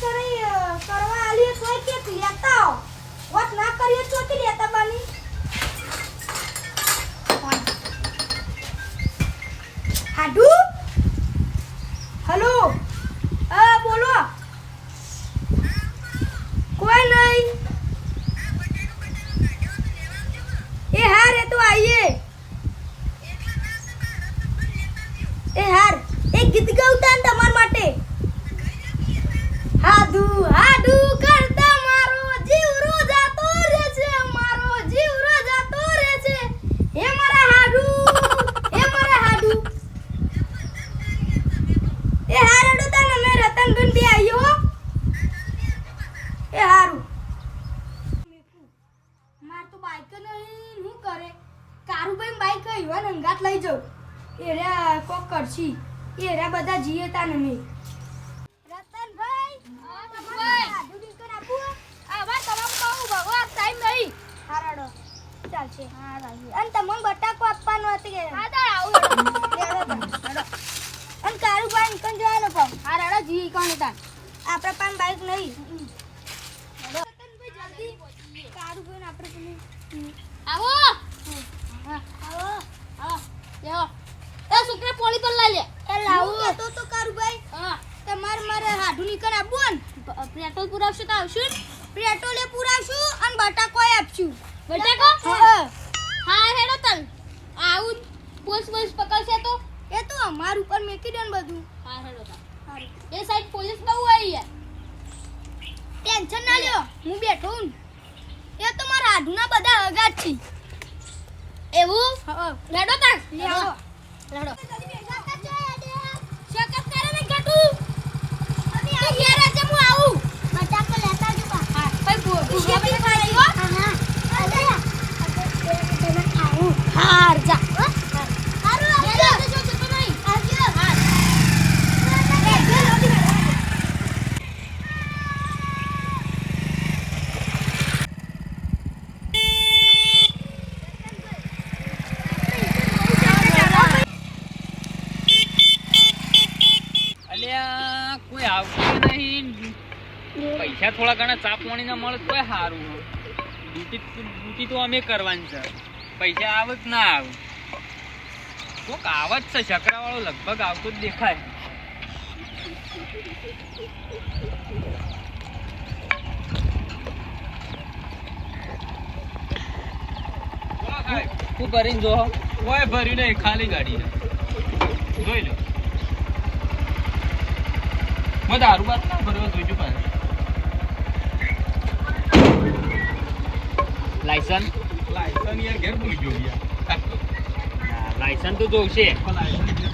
કરી કરવા આલીએ તોય કેક લેતા આવો. વાત ના કરીએ તો કે લેતા બાની? હાડું? તો બાઈક નહીં હું કરે. કારુભાઈ બાઈક ઈવન અંગાત લઈ જાઉં. એ રે કોક કરશી. એ રે બધા જીએ તા ને મેં રતનભાઈ ચાલશે. હા અને તમને બટાકો આપવાનો હતી હા તાર આવું. અને કારુભાઈ નીકળ જવાનો કહો હા રાડા જી કોણ હતા આપણે પાસે બાઈક નહીં હેડો. રતનભાઈ જલ્દી કારુભાઈ ને આપણે પેલું આવો. હા આવો. આવો. લેવો એ સુકરે પોણી પર લઈ લે. એ લાવું. કહેતો તો કારુભાઈ હા. તમારે મારે હાડું નીકળ આપવું ને? પેટ્રોલ પુરાવશે તો આવશું પેટ્રોલ એ પુરાવશું અને બટાકો આપશું. બટાકો? હા. હા. હેડો તલ. આવું પોલીસ પોલીસ પકડશે તો? એ તો અમાર ઉપર મેકી દે ને બધું. હા હેડો તન એ સાઈડ પોલીસ બહુ આવી યાર. ટેન્શન ના લ્યો. હું બેઠો હું એ તો મારા આજના બધા અગાડ છે. એવું? હા હેડો તન લે આવો હેડો શકત કરે ને ગટુ તું ઘેર આજે હું આવું બટાકો લેતા જ બા હા ભાઈ ભૂ- ભૂ- બી ખાઈ હો હા આવું હાર જા હારું હેડો, આવજો જો જતો નહીં. આવજો હા અલ્યા કોઈ આવતું નહીં પૈસા થોડા ઘણા ચા પાણી ના મળે તો સારું ડ્યુટી ડ્યુટી તો અમે કરવાની છે. પૈસા આવે કે ના આવે? કોક આવત છે. શકરા વાળો લગભગ આવતો જ દેખાય. તું ભરીને જો. કોઈ ભર્યું નહીં ખાલી ગાડી જોઈ લો. મેં દારૂ બાદ ના ભર્યો જોઈજો પાછું. લાયસન્સ? લાયસન્સ યાર ઘેર ભૂલી ગયો યાર. લાયસન્સ તો જોઈશે પણ. શું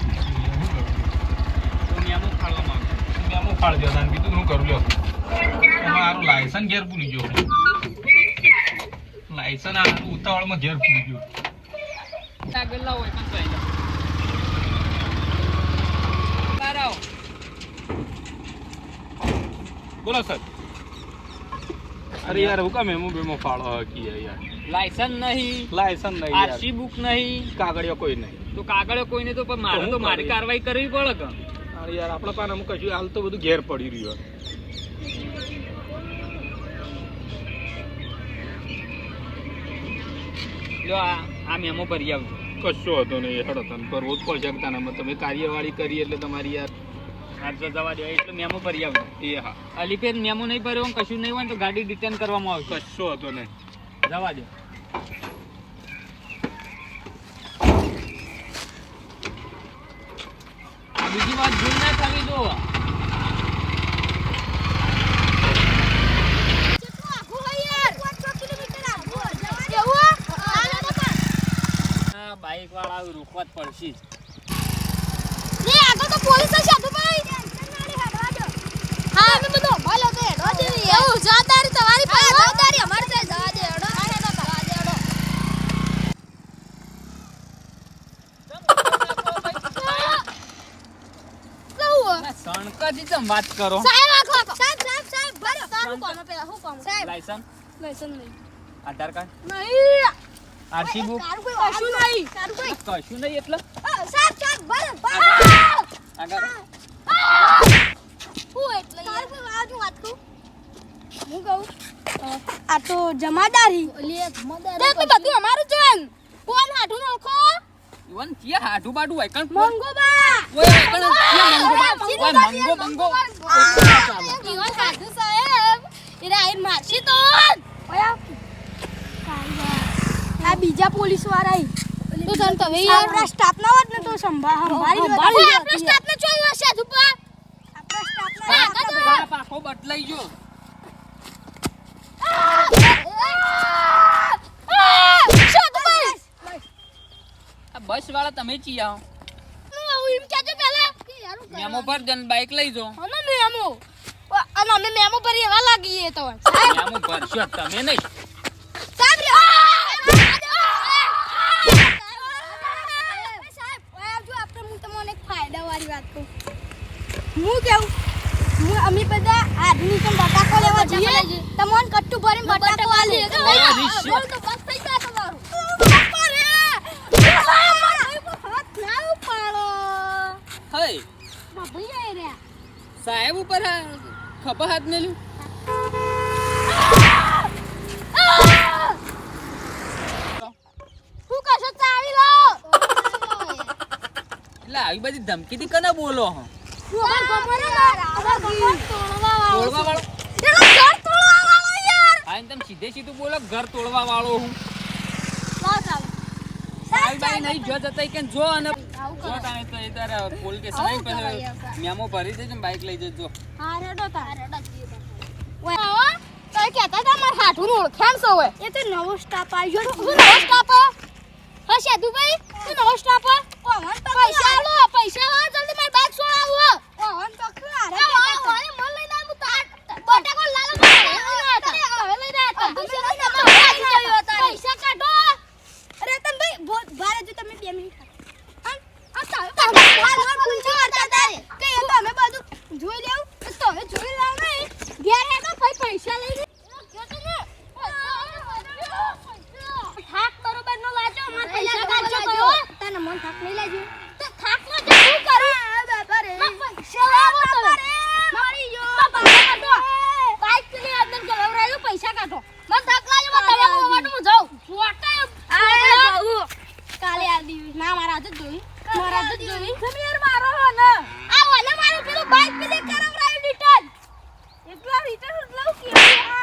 તો મેમો ફાળવા માંગુ મેં આમાં તાન કીધું હું કરું? લ્યો. મારું લાયસન ઘેર ભૂલી ગયો. લાયસન આ ઉતાવળમાં ઘેર ભૂલી ગયો. આગળ લાવો બહાર આવો. બોલો સર. અરે યાર હું કામ એમો બેમો ફાળો હકી યાર. લાયસન્સ નહીં. લાયસન્સ નહીં આરસી બુક નહીં. કાગળિયો કોઈ નહીં. તો કાગળિયો કોઈ નહીં તો પણ મારે તો મારી કરું? કાર્યવાહી કરવી પડે કે? અરે યાર આપણા પાન અમુક કશું હાલ તો બધું ઘેર પડી રહ્યું લો આ આ મેમો ભરી આવજો. કશો હતો નહીં હેડો તને કરવો જ પડશે તમે કાર્યવાહી કરી એટલે તમારી યાર હા જવા દો એટલે મેમો ભરી આવ્યો એ હા. અલીફેર મેમો નહીં ભર્યો કશું નહીં હોય તો ગાડી રિટર્ન કરવામાં આવશે. કશો હતો નહીં. જવા દે. બીજી વાત ભૂલ ના ખાવી દો બાઈક વાળા રોકવા જ પડશે. એવું જવાબદારી તમારી પાસે જવાબદારી અમારી પાસે જવા દે હેડો તમે વાત કરો? સાહેબ આખો આખો સાહેબ સાહેબ સાહેબ ભરો તારું કોમ પેલા હું કોમ સાહેબ લાયસન્સ? લાયસન્સ નહીં. આધાર કાર્ડ? નહીં. RC book? તારું કોઈ કશું નહીં. તારું કોઈ કશું નહીં એટલે? સાહેબ સાહેબ ભરો ભરો આગળ. હું એટલે તારું કોઈ વાત વાત કહું હું કહું? આ તો જમાદારી. લે મદદ તો બધું અમારું છે કોણ હાટું નોખો. ઇવન ક્યાં હાડું બાડું હોય કણ મંગો બા ઓય કણ ક્યાં મંગો ઓય મંગો બંગો જીવન હાડું સાહેબ એરા આઈ મારશી તો ઓયા આ બીજા પોલીસવાળા તો તને તમે આપણા સ્ટાફ ના હોત ને તો સંભા સંભાળી લો આપણે આપણે સ્ટાફ ને ચોઈ હશે ધુપા આપણા સ્ટાફ ના પાખો બદલાઈ ગયો શું ધુપા આ બસ વાળા તમે ચી આવો મેમો પર જન બાઈક લઈ જો અમે મેમો અને અમે મેમો ભરી એવા લાગીએ તો મેમો ભરશો તમે નહીં હું કેવું હું અમે બધા આદમી તો બટાકો લેવા જઈએ. તમને કટ્ટુ ભરીને બટાકો આલે તો બસ થઈ જાય તમારું બટાકો રે હાથ ના ઉપાડો હઈ બાપુ જાય રે સાહેબ ઉપર ખભા હાથ મેલ્યું. એટલે આવી બધી ધમકીથી કને બોલો હો? તમે સીધે સીધું બોલો ઘર તોડવા વાળો હું નહીં જો જતા કે જો અને જો. તાણે તો એ તારે આવીને આવું પછી કરાય મેમો ભરી દેજો ને બાઈક લઈ જજો. હા રેડો તાર. રેડો ઓય આવો તો કહેતા હતા માર હાઠું ઓળખાણ છો ઓય એ તો નવો સ્ટાફ આવ્યો શું નવો સ્ટાફ હા? સાધુભાઈ શું નવો સ્ટાફ ઓહન તો પૈસા આલો પૈસા આલો જલ્દી મારી બાઈક છોડાવો ઓહન તો ખરા. આ આ ઓય લઈને આવું તાર. બટાકો લાલો હવે લઈને આતા પૈસા કાઢો રતન ભાઈ બહુ ભારે જો તમે બે મિનિટ આ તાર વાર વાર પૂંછો કરતા હતા કે એ તો અમે બધું જોઈ લેવું તો હવે જોઈ લાવ નહીં ઘેર હેડો ભાઈ પૈસા લઈને થાક બરોબર નો વાંચો માર પૈસા કાઢજો કયો તને મન થાક નહીં લાગ્યો તો થાક નો જો શું કરું બાપા રે પૈસા લાવો તમે મારી જો પૈસા કાઢો બાઈકની અંદર ગલવરાયું પૈસા કાઢો મને થાક લાગ્યો મને તમે મોવાનું હું જાઉં ફોટા આ બહુ કાલે આ દિવસ ના મારા હાથ જ જોઈ મારા હાથ જ જોઈ તમે યાર મારો હો ને. આ ઓલે મારો પેલો બાઈક પેલે કરવરાયું રિટર્ન એટલા રિટર્ન લઉં કે?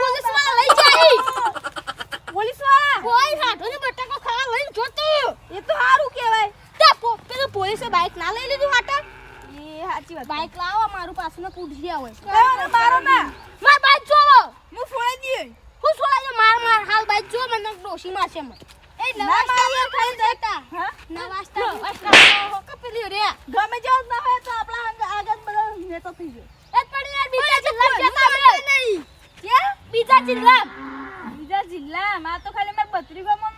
પોલીસવાળા લઈ જાય. પોલીસવાળા કોઈ હાથો ને બટાકો ખાવા લઈને જોતો. એ તો સારું કહેવાય. તે પેલો પોલીસે બાઈક ના લઈ લીધું હાટા. એ સાચી વાત બાઈક લાવો મારું પાછું પૂછી ગયા હોય મારો ના? માર બાઈક જોવો. હું ફોડી દઈએ હું છોડાજો માર માર. હાલ બાઈક જો મને ડોશી મારશે મને ગમે જેવું ના હોય તો આપણા આગળ બધા નેતો થઈ જાય. એ પડી યાર બીજા જિલ્લા જતા નહીં. કે બીજા જિલ્લા બીજા જિલ્લામાં? આ તો ખાલી મારા બત્રી ગામમાં